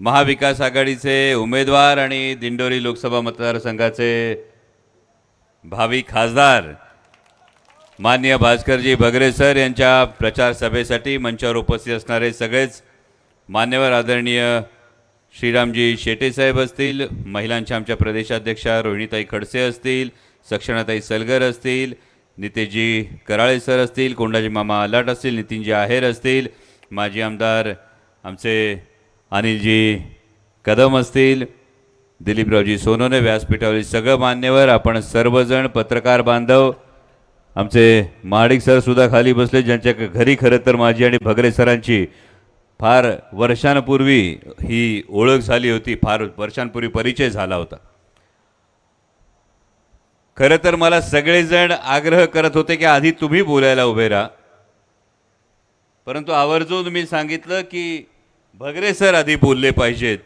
महाविकास आघाडीचे उमेदवार आणि दिंडोरी लोकसभा मतदारसंघाचे भावी खासदार मान्य भास्करजी भगरे सर यांच्या प्रचार सभेसाठी मंचावर उपस्थित असणारे सगळेच मान्यवर आदरणीय श्रीरामजी शेटे साहेब असतील महिलांच्या आमच्या प्रदेशाध्यक्षा रोहिणीताई खडसे असतील सक्षणाताई सलगर असतील नितेशजी कराळे सर असतील कोंडाजी मामा अलाट असतील नितीनजी आहेर असतील माजी आमदार आमचे अनिलजी कदम असतील दिलीपरावजी सोनोने व्यासपीठावरील सगळं मान्यवर आपण सर्वजण पत्रकार बांधव आमचे महाडिक सर सुद्धा खाली बसले ज्यांच्या घरी खरं तर माझी आणि भगरे सरांची फार वर्षांपूर्वी ही ओळख झाली होती फार वर्षांपूर्वी परिचय झाला होता. खरं तर मला सगळेजण आग्रह करत होते की आधी तुम्ही बोलायला उभे राहा. परंतु आवर्जून मी सांगितलं की भगरे सर आधी बोलले पाहिजेत.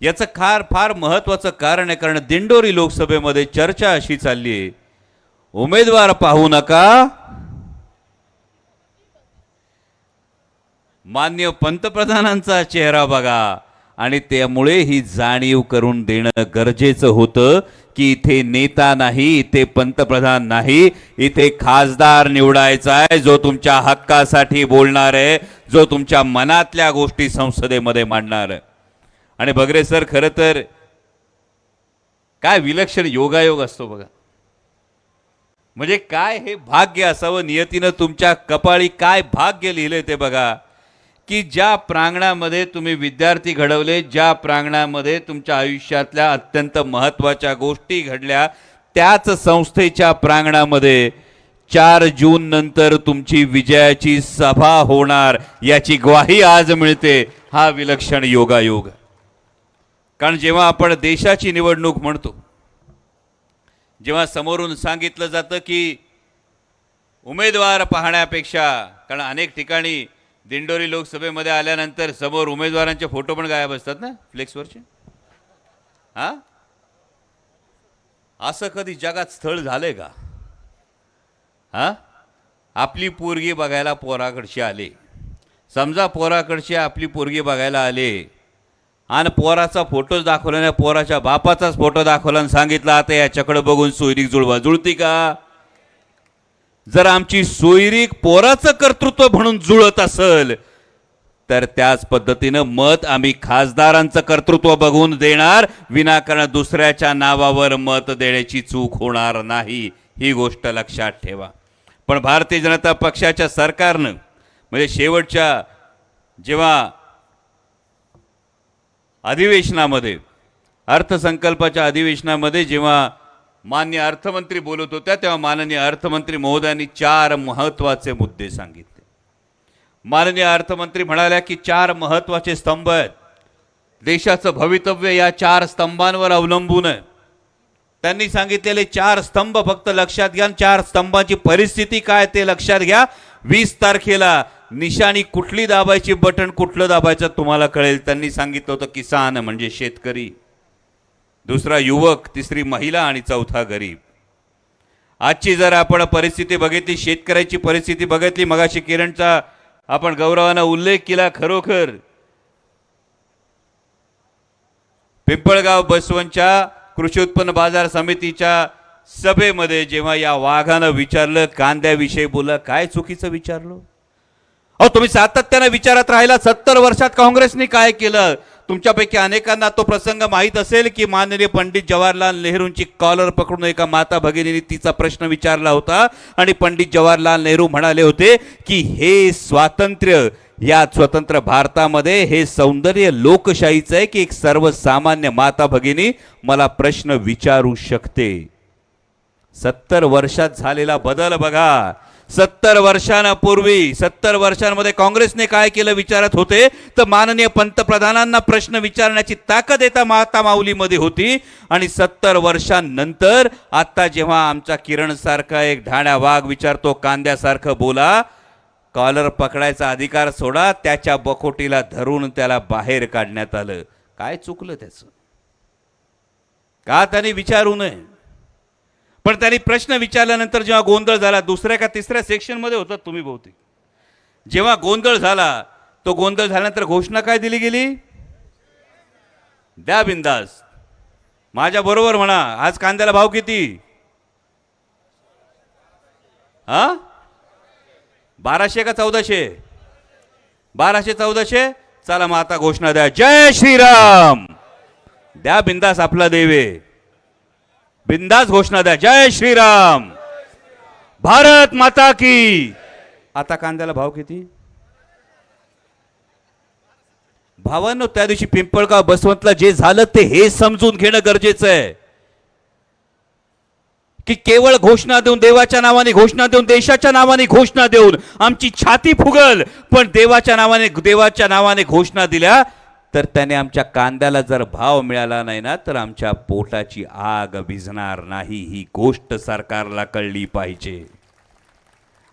याचं फार फार महत्त्वाचं कारण आहे कारण दिंडोरी लोकसभेमध्ये चर्चा अशी चालली आहे. उमेदवार पाहू नका. मान्य पंतप्रधानांचा चेहरा बघा. आणि त्यामुळे ही जाणीव करून देणं गरजेचं होतं की इथे नेता नाही इथे पंतप्रधान नाही इथे खासदार निवडायचा आहे जो तुमच्या हक्कासाठी बोलणार आहे जो तुमच्या मनातल्या गोष्टी संसदेमध्ये मांडणार आहे. आणि बगरे सर खरं तर काय विलक्षण योगायोग असतो बघा. म्हणजे काय हे भाग्य असावं नियतीनं तुमच्या कपाळी काय भाग्य लिहिलंय ते बघा. की ज्या प्रांगणामध्ये तुम्ही विद्यार्थी घडवले ज्या प्रांगणामध्ये तुमच्या आयुष्यातल्या अत्यंत महत्त्वाच्या गोष्टी घडल्या त्याच संस्थेच्या प्रांगणामध्ये चार जून नंतर तुमची विजयाची सभा होणार याची ग्वाही आज मिळते हा विलक्षण योगायोग. कारण जेव्हा आपण देशाची निवडणूक म्हणतो जेव्हा समोरून सांगितलं जातं की उमेदवार पाहण्यापेक्षा कारण अनेक ठिकाणी दिंडोरी लोकसभेमध्ये आल्यानंतर समोर उमेदवारांचे फोटो पण गायब असतात ना फ्लेक्सवरचे? हां? असं कधी जगात स्थळ झालंय का? हां? आपली पोरगी बघायला पोराकडची आले. समजा पोराकडची आपली पोरगी बघायला आले आणि पोराचा फोटोच दाखवला नाही पोराच्या बापाचाच फोटो दाखवला आणि सांगितलं आता याच्याकडे बघून सोयरीक जुळवा. जुळती का? जर आमची सोयरीक पोराचं कर्तृत्व म्हणून जुळत असेल तर त्याच पद्धतीनं मत आम्ही खासदारांचं कर्तृत्व बघून देणार विनाकारण दुसऱ्याच्या नावावर मत देण्याची चूक होणार नाही. ही गोष्ट लक्षात ठेवा. पण भारतीय जनता पक्षाच्या सरकारनं म्हणजे शेवटच्या जेव्हा अधिवेशनामध्ये अर्थसंकल्पाच्या अधिवेशनामध्ये जेव्हा मान्य अर्थमंत्री बोलत होत्या तेव्हा माननीय अर्थमंत्री महोदयांनी चार महत्त्वाचे मुद्दे सांगितले. माननीय अर्थमंत्री म्हणाल्या की चार महत्त्वाचे स्तंभ आहेत. देशाचं भवितव्य या चार स्तंभांवर अवलंबून आहे. त्यांनी सांगितलेले चार स्तंभ फक्त लक्षात घ्या आणि चार स्तंभांची परिस्थिती काय ते लक्षात घ्या. वीस तारखेला निशाणी कुठली दाबायची बटन कुठलं दाबायचं तुम्हाला कळेल. त्यांनी सांगितलं होतं किसान म्हणजे शेतकरी. दुसरा युवक तिसरी महिला आणि चौथा गरीब. आजची जर आपण परिस्थिती बघितली शेतकऱ्याची परिस्थिती बघितली मगाशी किरणचा आपण गौरवानं उल्लेख केला खरोखर. पिंपळगाव बसवंतच्या कृषी उत्पन्न बाजार समितीच्या सभेमध्ये जेव्हा या वाघानं विचारलं कांद्याविषयी बोला काय चुकीचं विचारलं? अहो तुम्ही सातत्यानं विचारत राहिला सत्तर वर्षात काँग्रेसने काय केलं? तुमच्यापैकी अनेकांना तो प्रसंग माहीत असेल की माननीय पंडित जवाहरलाल नेहरूंची कॉलर पकडून एका माता भगिनीने तिचा प्रश्न विचारला होता आणि पंडित जवाहरलाल नेहरू म्हणाले होते की हे स्वातंत्र्य या स्वतंत्र भारतामध्ये हे सौंदर्य लोकशाहीचं आहे की एक सर्वसामान्य माता भगिनी मला प्रश्न विचारू शकते? सत्तर वर्षात झालेला बदल बघा. सत्तर वर्षांपूर्वी सत्तर वर्षांमध्ये काँग्रेसने काय केलं विचारत होते? तर माननीय पंतप्रधानांना प्रश्न विचारण्याची ताकद येता माता माऊलीमध्ये होती. आणि सत्तर वर्षांनंतर आता जेव्हा आमचा किरण सारखा एक ढाण्या वाघ विचारतो कांद्यासारखं बोला कॉलर पकडायचा अधिकार सोडा त्याच्या बकोटीला धरून त्याला बाहेर काढण्यात आलं. काय चुकलं त्याचं? का त्याने विचारू नये? पण त्यांनी प्रश्न विचारल्यानंतर जेव्हा गोंधळ झाला दुसऱ्या का तिसऱ्या सेक्शनमध्ये होतात तुम्ही बहुतेक. जेव्हा गोंधळ झाला तो गोंधळ झाल्यानंतर घोषणा काय दिली गेली? द्या बिंदास. माझ्या बरोबर म्हणा आज कांद्याला भाव किती? हा? बाराशे का चौदाशे? बाराशे चौदाशे? चला मग आता घोषणा द्या. जय श्रीराम! द्या बिंदास आपला देवे. बिंदास घोषणा द्या. जय श्रीराम. भारत माता की. आता कांद्याला भाव किती? भावांनो त्या दिवशी पिंपळगाव बसवंतला जे झालं ते हे समजून घेणं गरजेचं आहे. की केवळ घोषणा देऊन देवाच्या नावाने घोषणा देऊन देशाच्या नावाने घोषणा देऊन आमची छाती फुगल पण देवाच्या नावाने देवाच्या नावाने घोषणा दिल्या तर त्याने आमच्या कांद्याला जर भाव मिळाला नाही ना तर आमच्या पोटाची आग भिजणार नाही. ही गोष्ट सरकारला कळली पाहिजे.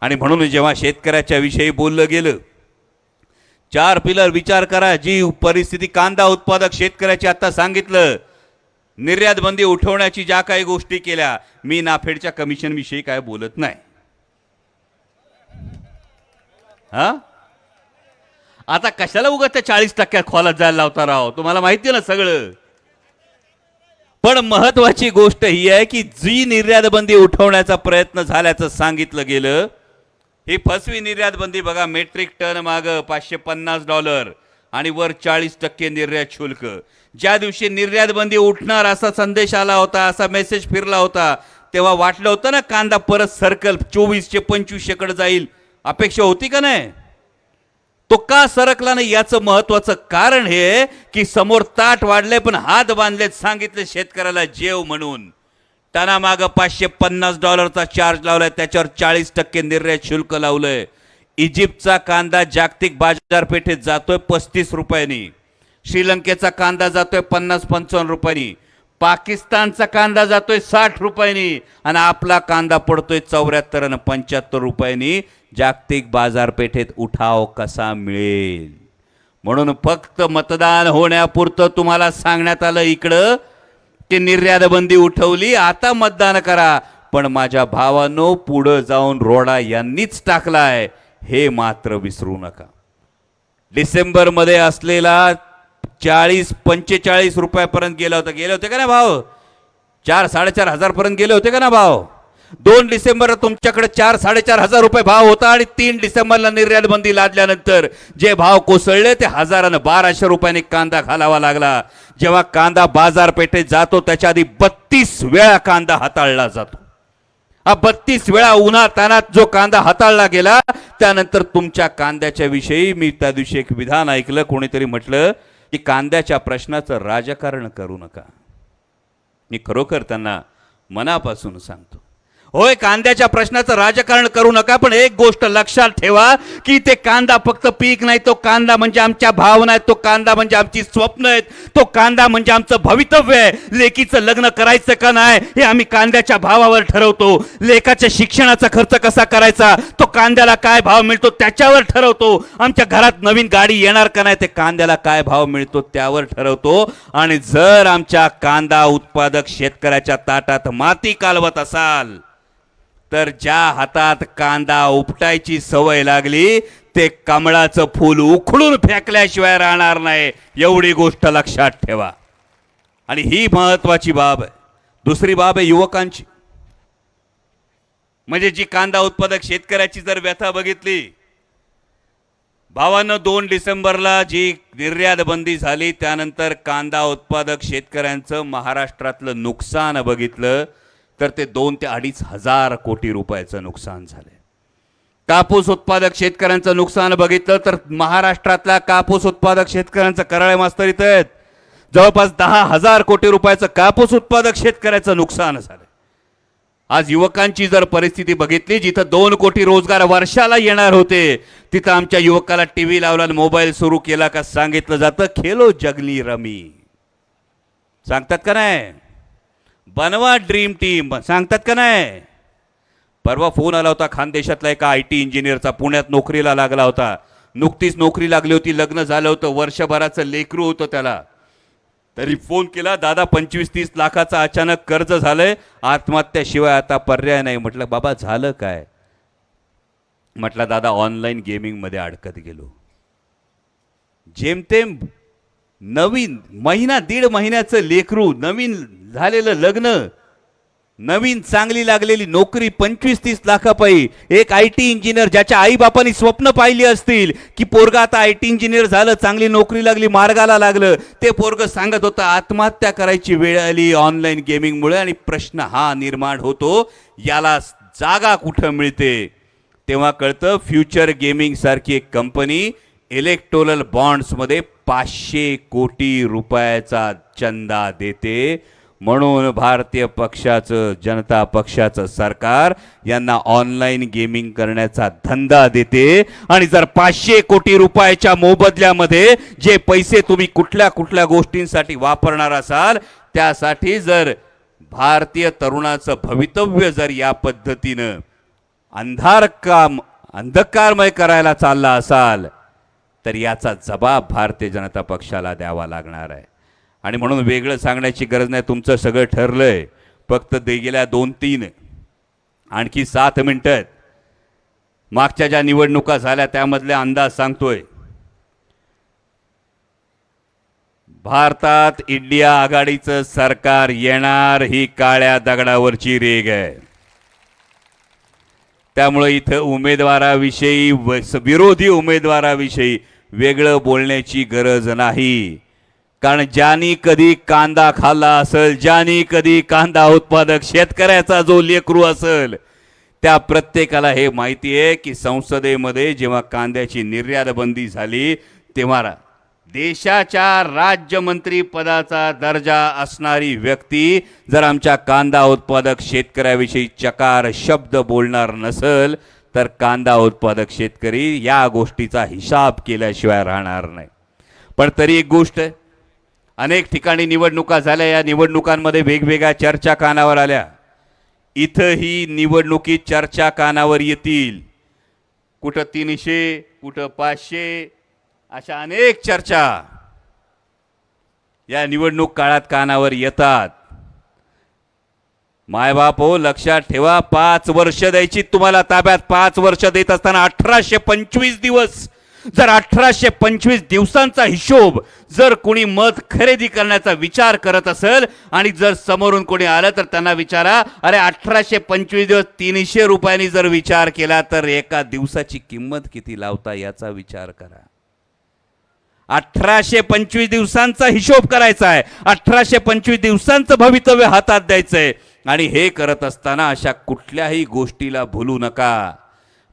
आणि म्हणून जेव्हा शेतकऱ्याच्या विषयी बोललं गेलं चार पिलर विचार करा जी परिस्थिती कांदा उत्पादक शेतकऱ्याची आता सांगितलं निर्यात बंदी उठवण्याची ज्या काही गोष्टी केल्या मी नाफेडच्या कमिशन विषयी काय बोलत नाही. हा? आता कशाला उगा त्या चाळीस टक्क्यात खोलात जायला लावता राव? तुम्हाला माहिती ना सगळं? पण महत्वाची गोष्ट ही आहे की जी निर्यात बंदी उठवण्याचा प्रयत्न झाल्याचं सांगितलं गेलं ही फसवी निर्यात बंदी बघा मेट्रिक टन माग पाचशे पन्नास डॉलर आणि वर चाळीस टक्के निर्यात शुल्क. ज्या दिवशी निर्यात बंदी उठणार असा संदेश आला होता असा मेसेज फिरला होता तेव्हा वाटलं होतं ना कांदा परत सर्कल चोवीसशे पंचवीसशेकडे जाईल. अपेक्षा होती का नाही? तो का सरकला नाही याचं महत्वाचं कारण हे की समोर ताट वाढले पण हात बांधलेत सांगितले शेतकऱ्याला जेव म्हणून. टनामाग पाचशे पन्नास डॉलरचा चार्ज लावलाय त्याच्यावर चाळीस टक्के निर्यात शुल्क लावलंय. इजिप्तचा कांदा जागतिक बाजारपेठेत जातोय पस्तीस रुपयांनी. श्रीलंकेचा कांदा जातोय पन्नास पंचावन्न रुपयांनी. पाकिस्तानचा कांदा जातोय साठ रुपयांनी. आणि आपला कांदा पडतोय चौऱ्याहत्तर आणि पंच्याहत्तर रुपयांनी. जागतिक बाजारपेठेत उठाव कसा मिळेल? म्हणून फक्त मतदान होण्यापुरतं तुम्हाला सांगण्यात आलं इकडं की निर्यात बंदी उठवली आता मतदान करा. पण माझ्या भावानो पुढं जाऊन रोडा यांनीच टाकलाय हे मात्र विसरू नका. डिसेंबरमध्ये असलेला चाळीस पंचेचाळीस रुपयापर्यंत गेला होता. गेले होते का ना भाव? चार साडेचार हजारपर्यंत गेले होते का ना भाव? दोन डिसेंबरला तुमच्याकडे चार साडेचार हजार रुपये भाव होता आणि तीन डिसेंबरला निर्यात बंदी लादल्यानंतर जे भाव कोसळले ते हजारानं बाराशे रुपयाने कांदा घालावा लागला. जेव्हा कांदा बाजारपेठेत जातो त्याच्या आधी बत्तीस वेळा कांदा हाताळला जातो. हा बत्तीस वेळा उन्हा तानात जो कांदा हाताळला गेला त्यानंतर तुमच्या कांद्याच्या विषयी मी त्या दिवशी एक विधान ऐकलं कोणीतरी म्हटलं की कांद्याच्या प्रश्नाचं राजकारण करू नका. मी खरोखर त्यांना मनापासून सांगतो. होय कांद्याच्या प्रश्नाचं राजकारण करू नका पण एक गोष्ट लक्षात ठेवा की ते कांदा फक्त पीक नाही तो कांदा म्हणजे आमच्या भावना आहेत तो कांदा म्हणजे आमची स्वप्न आहेत तो कांदा म्हणजे आमचं भवितव्य आहे. लेकीचं लग्न करायचं का नाही हे आम्ही कांद्याच्या भावावर ठरवतो. लेकाच्या शिक्षणाचा खर्च कसा करायचा तो कांद्याला काय भाव मिळतो त्याच्यावर ठरवतो. आमच्या घरात नवीन गाडी येणार का नाही ते कांद्याला काय भाव मिळतो त्यावर ठरवतो. आणि जर आमच्या कांदा उत्पादक शेतकऱ्याच्या ताटात माती कालवत असाल तर ज्या हातात कांदा उपटायची सवय लागली ते कमळाचं फूल उखडून फेकल्याशिवाय राहणार नाही. एवढी गोष्ट लक्षात ठेवा. आणि ही महत्वाची बाब आहे. दुसरी बाब आहे युवकांची. म्हणजे जी कांदा उत्पादक शेतकऱ्याची जर व्यथा बघितली भावानं दोन डिसेंबरला जी निर्यात बंदी झाली त्यानंतर कांदा उत्पादक शेतकऱ्यांचं महाराष्ट्रातलं नुकसान बघितलं तर ते दोन ते अडीच हजार कोटी रुपयाचं नुकसान झालं कापूस उत्पादक शेतकऱ्यांचं नुकसान बघितलं तर महाराष्ट्रातल्या कापूस उत्पादक शेतकऱ्यांचं कराळे मास्तर इथं आहेत. जवळपास दहा हजार कोटी रुपयाचं कापूस उत्पादक शेतकऱ्याचं नुकसान झालं आज युवकांची जर परिस्थिती बघितली जिथं दोन कोटी रोजगार वर्षाला येणार होते तिथं आमच्या युवकाला टीव्ही लावला मोबाईल सुरू केला का सांगितलं जातं खेलो जगली रमी. सांगतात का नाही? बनवा ड्रीम टीम. सांगतात का नाही? परवा फोन आला होता खानदेशातला एका आय टी इंजिनियरचा. पुण्यात नोकरीला लागला होता. नुकतीच नोकरी लागली होती लग्न झालं होतं वर्षभराचं लेकरू होतं त्याला. तरी फोन केला दादा पंचवीस तीस लाखाचं अचानक कर्ज झालंय आत्महत्याशिवाय आता पर्याय नाही. म्हटलं बाबा झालं काय? म्हटलं दादा ऑनलाईन गेमिंगमध्ये अडकत गेलो. जेमतेम नवीन महिना दीड महिन्याचं लेकरू नवीन झालेलं लग्न. नवीन चांगली लागलेली नोकरी पंचवीस तीस लाखापायी. एक आय टी इंजिनियर ज्याच्या आईबापांनी स्वप्न पाहिली असतील की पोरगा आता आय टी इंजिनियर झालं चांगली नोकरी लागली मार्गाला लागलं. ते पोरग सांगत होतं आत्महत्या करायची वेळ आली ऑनलाईन गेमिंगमुळे आणि प्रश्न हा निर्माण होतो. याला जागा कुठं मिळते? तेव्हा कळतं फ्युचर गेमिंग सारखी एक कंपनी इलेक्टोरल बॉन्ड्समध्ये पाचशे कोटी रुपयाचा चंदा देते. म्हणून भारतीय पक्षाचं जनता पक्षाचं सरकार यांना ऑनलाईन गेमिंग करण्याचा धंदा देते. आणि जर पाचशे कोटी रुपयाच्या मोबदल्यामध्ये जे पैसे तुम्ही कुठल्या कुठल्या गोष्टींसाठी वापरणार असाल त्यासाठी जर भारतीय तरुणाचं भवितव्य जर या पद्धतीनं अंधार काम अंधकारमय करायला चालला असाल तर याचा जबाब भारतीय जनता पक्षाला द्यावा लागणार आहे. आणि म्हणून वेगळं सांगण्याची गरज नाही तुमचं सगळं ठरलंय. फक्त दे गेल्या दोन तीन आणखी सात मिनटं. आहेत. मागच्या ज्या निवडणुका झाल्या त्यामधले अंदाज सांगतोय. भारतात इंडिया आघाडीचं सरकार येणार ही काळ्या दगडावरची रेग आहे. त्यामुळे इथं उमेदवाराविषयी विरोधी उमेदवाराविषयी वेगळं बोलण्याची गरज नाही. कारण ज्यानी कधी कांदा खाल्ला असेल ज्यानी कधी कांदा उत्पादक शेतकऱ्याचा जो लेकरू असेल त्या प्रत्येकाला हे माहिती आहे की संसदेमध्ये जेव्हा कांद्याची निर्यात बंदी झाली तेव्हा देशाच्या राज्यमंत्री पदाचा दर्जा असणारी व्यक्ती जर आमच्या कांदा उत्पादक शेतकऱ्याविषयी चकार शब्द बोलणार नसेल तर कांदा उत्पादक शेतकरी या गोष्टीचा हिसाब केल्याशिवाय राहणार नाही. पण तरी एक गोष्ट आहे अनेक ठिकाणी निवडणुका झाल्या. या निवडणुकांमध्ये वेगवेगळ्या चर्चा कानावर आल्या. इथं ही निवडणुकीत चर्चा कानावर येतील. कुठं तीनशे कुठं पाचशे अशा अनेक चर्चा या निवडणूक काळात कानावर येतात. मायबाप हो लक्षात ठेवा पाच वर्ष द्यायची तुम्हाला ताब्यात. पाच वर्ष देत असताना अठराशे पंचवीस दिवस जर अठराशे पंचवीस दिवसांचा हिशोब जर कोणी मध खरेदी करण्याचा विचार करत असेल आणि जर समोरून कोणी आलं तर त्यांना विचारा अरे अठराशे पंचवीस दिवस तीनशे रुपयांनी जर विचार केला तर एका दिवसाची किंमत किती लावता याचा विचार करा. अठराशे पंचवीस दिवसांचा हिशोब करायचा आहे. अठराशे पंचवीस दिवसांचं भवितव्य हातात द्यायचंय. आणि हे करत असताना अशा कुठल्याही गोष्टीला भुलू नका.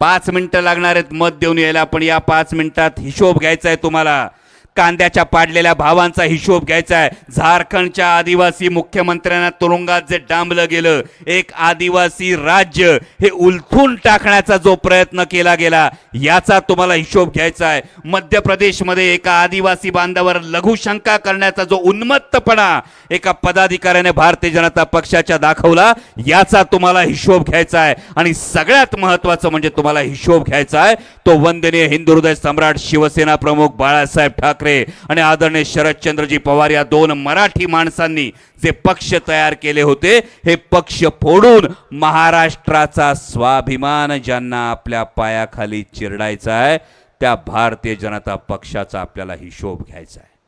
पाच मिनटं लागणार आहेत मत देऊन यायला. पण या पाच मिनिटात हिशोब घ्यायचा आहे तुम्हाला. कांद्याच्या पाडलेल्या भावांचा हिशोब घ्यायचा आहे. झारखंडच्या आदिवासी मुख्यमंत्र्यांना तुरुंगात जे डांबलं गेलं एक आदिवासी राज्य हे उलथून टाकण्याचा जो प्रयत्न केला गेला याचा तुम्हाला हिशोब घ्यायचा आहे. मध्य प्रदेशमध्ये एका आदिवासी बांधावर लघुशंका करण्याचा जो उन्मत्तपणा एका पदाधिकाऱ्याने भारतीय जनता पक्षाच्या दाखवला याचा तुम्हाला हिशोब घ्यायचा आहे. आणि सगळ्यात महत्वाचं म्हणजे तुम्हाला हिशोब घ्यायचा आहे तो वंदनीय हिंदू हृदय सम्राट शिवसेना प्रमुख बाळासाहेब ठाकरे आणि आदरणीय शरदचंद्रजी पवार या दोन मराठी माणसांनी जे पक्ष तयार केले होते हे पक्ष फोडून महाराष्ट्राचा स्वाभिमान ज्यांना आपल्या पायाखाली चिरडायचा आहे त्या भारतीय जनता पक्षाचा आपल्याला हिशोब घ्यायचा आहे.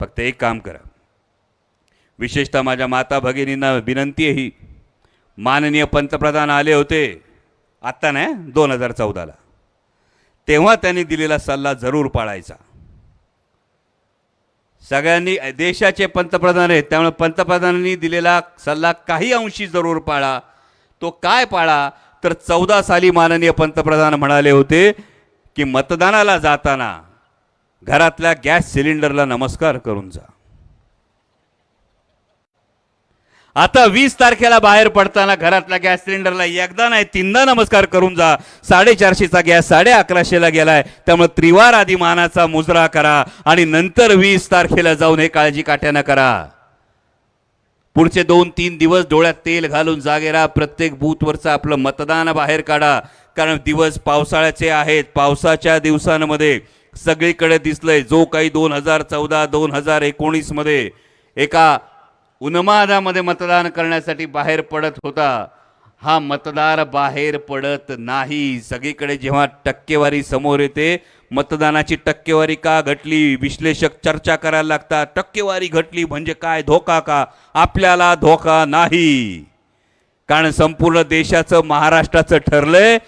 फक्त एक काम करा. विशेषतः माझ्या माता भगिनींना विनंती आहे ही. माननीय पंतप्रधान आले होते आत्ता नाही दोन हजार चौदाला. तेव्हा त्यांनी दिलेला सल्ला जरूर पाळायचा. सगळ्यांनी देशाचे पंतप्रधान आहेत त्यामुळे पंतप्रधानांनी दिलेला सल्ला काही अंशी जरूर पाळा. तो काय पाळा? तर चौदा साली माननीय पंतप्रधान म्हणाले होते की मतदानाला जाताना घरातल्या गॅस सिलेंडरला नमस्कार करून जा. आता वीस तारखेला बाहेर पडताना घरातल्या गॅस सिलेंडरला एकदा नाही तीनदा नमस्कार करून जा. साडेचारशेचा गॅस साडे अकराशेला गेलाय. त्यामुळे त्रिवार आधी मानाचा मुजरा करा आणि नंतर वीस तारखेला जाऊन हे काळजी काट्यानं करा. पुढचे दोन तीन दिवस डोळ्यात तेल घालून जागेरा प्रत्येक बूथवरचं आपलं मतदान बाहेर काढा. कारण दिवस पावसाळ्याचे आहेत. पावसाच्या दिवसांमध्ये सगळीकडे दिसलंय. जो काही दोन हजार चौदा दोन हजार एकोणीसमध्ये एका उन्मादामध्ये मतदान करण्यासाठी बाहेर पडत होता. हा मतदार बाहेर पडत नाही. सगळीकडे जेव्हा टक्केवारी समोर येते मतदानाची टक्केवारी का घटली? विश्लेषक चर्चा करायला लागतात. टक्केवारी घटली म्हणजे काय? धोका का? आपल्याला धोका नाही. कारण संपूर्ण देशाचं महाराष्ट्राचं ठरलंय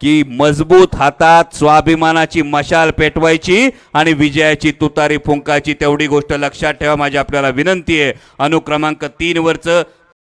की मजबूत हातात स्वाभिमानाची मशाल पेटवायची आणि विजयाची तुतारी फुंकायची तेवढी गोष्ट लक्षात ठेवा. माझी आपल्याला विनंती आहे. अनुक्रमांक तीन वरचं